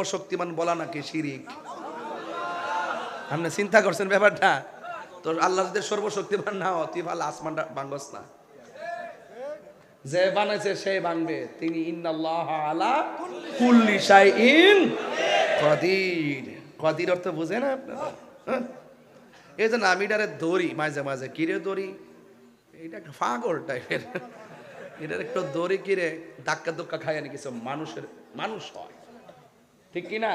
সর্বশক্তিমান বলা নাকি শিরিক? আপনি চিন্তা করছেন ব্যাপারটা? তো আল্লাহ যদি সর্বশক্তিমান না হয়, তুই ভালো আসমানটা ভাঙ্গস না। যে বানাইছে, সে ভাঙবে তিনি আলা কুল্লি শাইইন অর্থ বুঝে না আপনারা? হ্যাঁ? এই যে নামিডারে দড়ি মাঝে মাঝে। কিরে দড়ি এটা একটা ফাগল টাইপের এটার একটু দড়ি কিরে? ধাক্কা ধুক্কা খায় না কিছু মানুষের মানুষ হয়। ঠিক কি না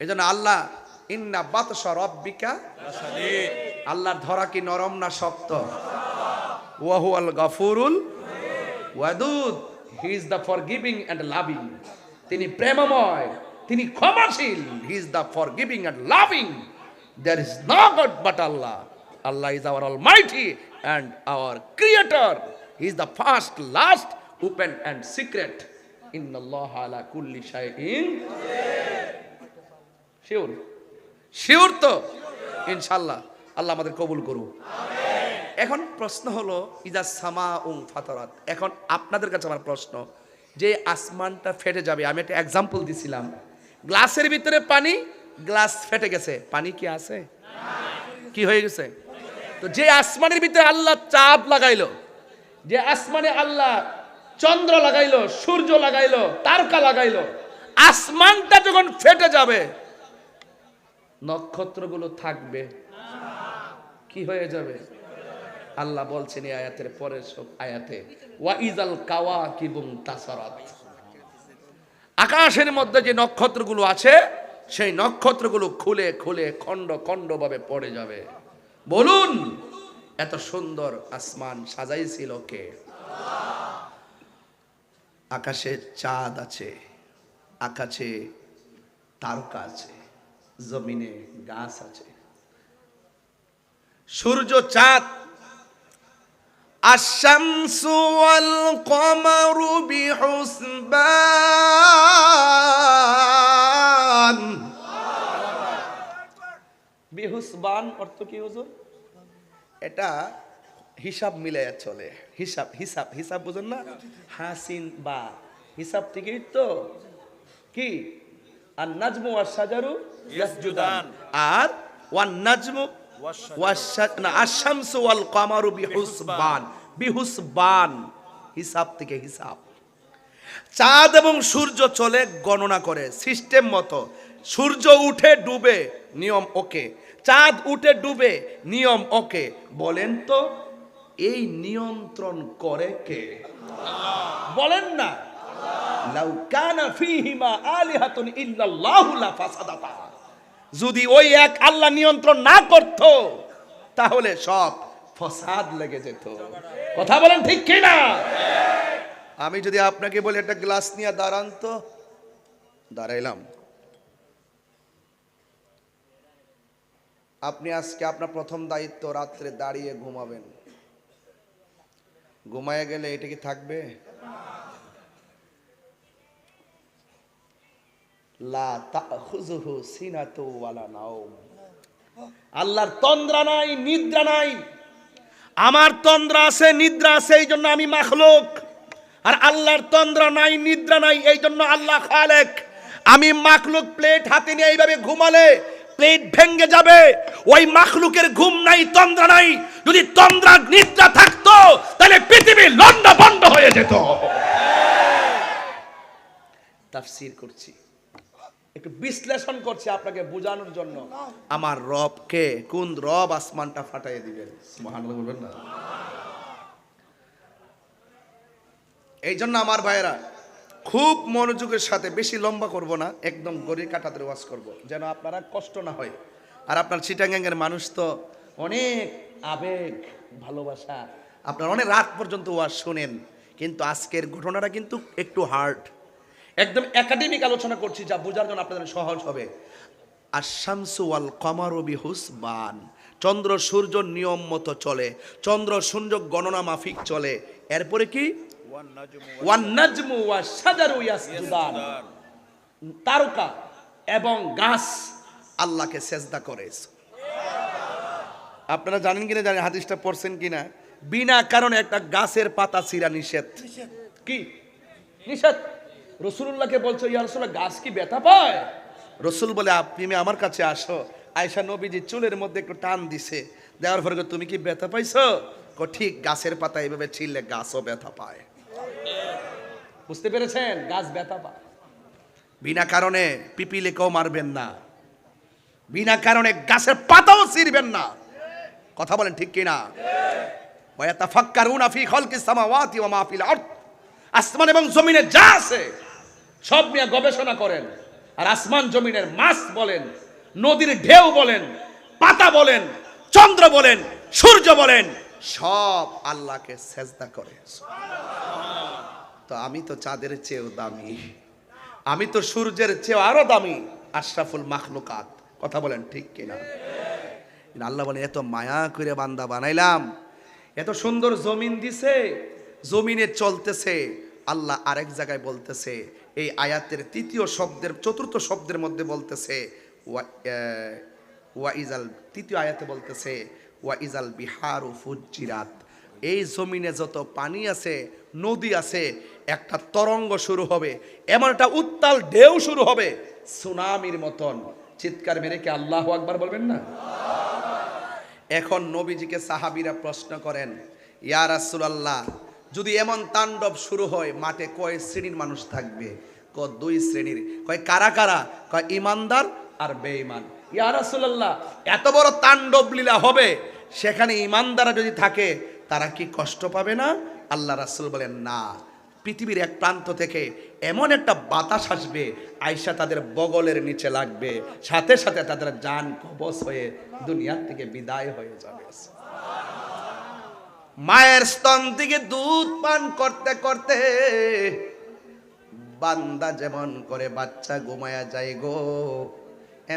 এই জন্য আল্লাহ, ইন্না বাতস রব্বিকা আল্লাহর ধরা কি নরম না শক্ত? ওয়াহুয়াল গাফুরুল Wadud. He is the forgiving and loving তিনি প্রেমময়, তিনি ক্ষমাশীল। He is the forgiving and loving there is no god but Allah. Allah is our almighty and our creator is the first last open and secret ইন্নাল্লাহ আলা কুল্লি শাইইন sure? Sure তো? ইনশাল্লাহ আল্লাহ আমাদের কবুল করুক। এখন প্রশ্ন হলো ইজা সামা উং ফাতরাত। এখন আপনাদের কাছে আমার প্রশ্ন যে আসমানটা ফেটে যাবে আমি একটা এক্সাম্পল দিছিলাম। গ্লাসের ভিতরে পানি গ্লাস ফেটে গেছে। পানি কি আছে? কি হয়ে গেছে? তো যে আসমানের ভিতরে আল্লাহ চাপ লাগাইলো যে আসমানে আল্লাহ চন্দ্র লাগাইলো, সূর্য লাগাইলো, তারকা লাগাইলো, আসমানটা যখন ফেটে যাবে, নক্ষত্রগুলো থাকবে। কি হয়ে যাবে? আল্লাহ বলছেন এই আয়াতের পরের সব আয়াতে, ওয়া ইজাল কাওয়া কিবুম তাসারাত। আকাশের মধ্যে যে নক্ষত্রগুলো আছে, সেই নক্ষত্রগুলো খুলে খুলে খণ্ড ভাবে পড়ে যাবে। বলুন, এত সুন্দর আসমান সাজাইছিল কে? আকাশে চাঁদ আছে আকাশে তারকা আছে জমিনে গাছ আছে সূর্য চাঁদ الشمس والقمر بحسبان বিহুসবান অর্থ কি হুজুর এটা হিসাব মিলে চলে। হিসাব হিসাব হিসাব বুঝুন না? হাসিন বা। হিসাব থেকেই তো কি? আর নাজমু আর সাজারু ইয়াসজুদান। আর ওয়ান নাজমু আশ-শামসু ওয়াল কামারু বিহুসবান। বিহুসবান। হিসাব থেকে হিসাব। চাঁদ এবং সূর্য চলে গণনা করে, সিস্টেম মতো। সূর্য উঠে ডুবে, নিয়ম ওকে। চাঁদ উঠে ডুবে, নিয়ম ওকে। বলেন তো এই নিয়ন্ত্রণ করে কে? বলেন না। কানা যদি ওই এক আল্লাহ নিয়ন্ত্রণ না করত, তাহলে সব ফসাদ লেগে যেত। কথা বলেন ঠিক কি না আমি যদি আপনাকে বলি, একটা গ্লাস নিয়ে দাঁড়ান তো। দাঁড়াইলাম। আপনি আজকে আপনার প্রথম দায়িত্ব রাত্রে দাঁড়িয়ে ঘুমাবেন। ঘুমায় গেলে এটা কি থাকবে? আল্লাহর তন্দ্রা নাই, নিদ্রা নাই। আমার তন্দ্রা আছে, নিদ্রা আছে, এই জন্য আমি মাখলুক। আর আল্লাহর তন্দ্রা নাই, নিদ্রা নাই, এই জন্য আল্লাহ খালেক। আমি মাখলুক প্লেট হাতে নিয়ে এইভাবে ঘুমালে প্লেট ভেঙ্গে যাবে। ওই মাখলুকের ঘুম নাই, তন্দ্রা নাই। যদি তন্দ্রা নিদ্রা থাকতো, তাহলে পৃথিবী লন্ড বন্ধ হয়ে যেত। তাফসীর করছি। একটু বিশ্লেষণ করছি আপনাকে বোঝানোর জন্য। আমার রবকে কোন রব আসমানটা ফাটাই দিবেন? বলবেন না। এই জন্য আমার ভাইয়েরা খুব মনোযোগের সাথে, বেশি লম্বা করব না, একদম গড়ির কাটাতে ওয়াজ করব, যেন আপনারা কষ্ট না হয়। আর আপনার চিটাঙ্গাঙ্গের মানুষ তো অনেক আবেগ, ভালোবাসা, আপনারা অনেক রাত পর্যন্ত ওয়াজ শোনেন, কিন্তু আজকের ঘটনাটা কিন্তু একটু হার্ড একদম একাডেমিক আলোচনা করছি, যা বোঝার জন্য আপনাদের সহজ হবে। আর আল কমারবি হুসবান চন্দ্র সূর্য নিয়ম মতো চলে, চন্দ্র সূর্য গণনা মাফিক চলে, এরপরে কি? তারকা এবং গাছ। আল্লাহকে সেজদা করে। আপনারা জানেন কিনা জানেন হাদিসটা পড়ছেন কিনা? বিনা কারণে একটা গাছের পাতা ছিঁড়া নিষেধ। কি? নিষেধ? রসুল্লাহকে বলছো ইয়া রসুল্লাহ গাছ কি ব্যথা পায়? রসুল বলে আপনি আমার কাছে আসো। আয়সা নবীজি চুলের মধ্যে একটু টান দিছে। দেওয়ার পরে তুমি কি ব্যথা পাইছো? ঠিক গাছের পাতা এইভাবে ছিললে গাছও ব্যথা পায়। বুঝতে পেরেছেন? গাছ ব্যথা পায়। বিনা কারণে পিপিলিকেও মারবেন না। বিনা কারণে গাছের পাতাও ছিঁড়বেন না। কথা বলেন ঠিক কিনা? ওয়াতাফাক্কারুনা ফি খালকিস সামাওয়াতি ওয়া মা ফিল আসমান এবং জমিনে যা আছে, সব নিয়ে গবেষণা করেন। আর আসমান জমিনের মাছ বলেন, নদীর ঢেউ বলেন, পাতা বলেন, চন্দ্র বলেন, সূর্য বলেন, সব আল্লাহকে সেজদা করে। তো আমি তো চাঁদের চেয়েও দামি। আমি তো সূর্যের চেয়েও আরও দামি। আশরাফুল মাখলুকাত। কথা বলেন ঠিক কিনা? আল্লাহ বলে, এত মায়া করে বান্দা বানাইলাম। এত সুন্দর জমিন দিছে। জমিনে চলতেছে। আল্লাহ আরেক জায়গায় বলতেছে, এই আয়াতের তৃতীয় শব্দের, চতুর্থ শব্দের মধ্যে বলতেছে, ওয়া- ইজাল, তৃতীয় আয়াতে বলতেছে, ওয়া ইজাল বিহার ও ফুজিরাত এই জমিনে যত পানি আছে, নদী আছে একটা তরঙ্গ শুরু হবে, এমন একটা উত্তাল ঢেউ শুরু হবে, সুনামির মতন। চিৎকার মেরে কি আল্লাহ আকবার বলবেন না? এখন নবীজিকে সাহাবিরা প্রশ্ন করেন, ইয়া রাসূলুল্লাহ, যদি এমন তাণ্ডব শুরু হয়, মাঠে কয় শ্রেণির মানুষ থাকবে? ক দুই শ্রেণির, কয় কারা কারা? কয় ইমানদার আর বেঈমান। ইয়া রাসূলুল্লাহ, এত বড় তাণ্ডব লীলা হবে, সেখানে ইমানদারা যদি থাকে, তারা কি কষ্ট পাবে না? আল্লাহ রাসুল বলেন, না। পৃথিবীর এক প্রান্ত থেকে এমন একটা বাতাস আসবে, আয়সা তাদের বগলের নিচে লাগবে। সাথে সাথে তাদের যান কবচ হয়ে দুনিয়ার থেকে বিদায় হয়ে যাবে। মায়ের স্তন থেকে দুধ পান করতে করতে বান্দা যেমন করে বাচ্চা ঘুমায়া যায় গো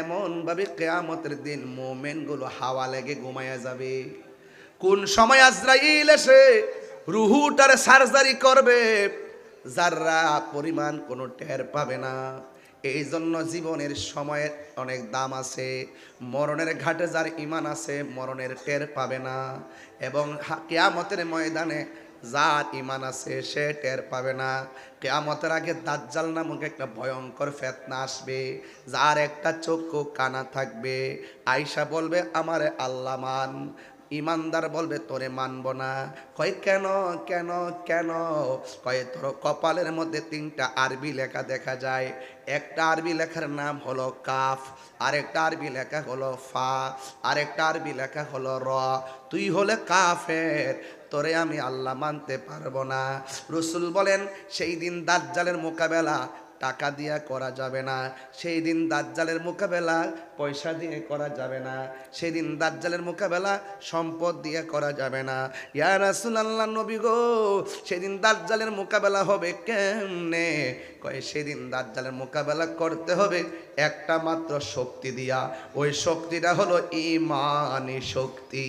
এমন ভাবে কেয়ামতের দিন মোমেনগুলো হাওয়া লেগে ঘুমায়া যাবে। কোন সময় আজরাইল এসে রুহুটার সার্জারি করবে। যাররা পরিমাণ কোনো টের পাবে না। এই জন্য জীবনের সময়ের অনেক দাম আছে। মরণের ঘাটে যার ইমান আছে, মরণের টের পাবে না। এবং কেয়ামতের ময়দানে যার ইমান আছে, সে টের পাবে না। কেয়ামতের আগে দাজ্জাল নামক একটা ভয়ঙ্কর ফেতনা আসবে। যার একটা চক্ষু কানা থাকবে। আয়সা বলবে, আমারে আল্লাহ মান। ইমানদার বলবে, তোরে মানব না। কয়, কেন কেন কেন? কয়, তোর কপালের মধ্যে তিনটা আরবি লেখা দেখা যায়। একটা আরবি লেখার নাম হলো কাফ, আরেকটা আরবি লেখা হলো ফা, আরেকটা আরবি লেখা হলো র। তুই হলে কাফের, তোরে আমি আল্লাহ মানতে পারব না। রসুল বলেন, সেই দিন দাজ্জালের মোকাবেলা টাকা দিয়ে করা যাবে না। সেই দিন দাজ্জালের মোকাবেলা পয়সা দিয়ে করা যাবে না। সেই দিন দাজ্জালের মোকাবেলা সম্পদ দিয়ে করা যাবে না। ইয়া রাসূলুল্লাহ নবী গো, সেদিন দাজ্জালের মোকাবেলা হবে কেমনে? কয়, সেদিন দাজ্জালের মোকাবেলা করতে হবে একটা মাত্র শক্তি দিয়া। ওই শক্তিটা হলো ইমানি শক্তি।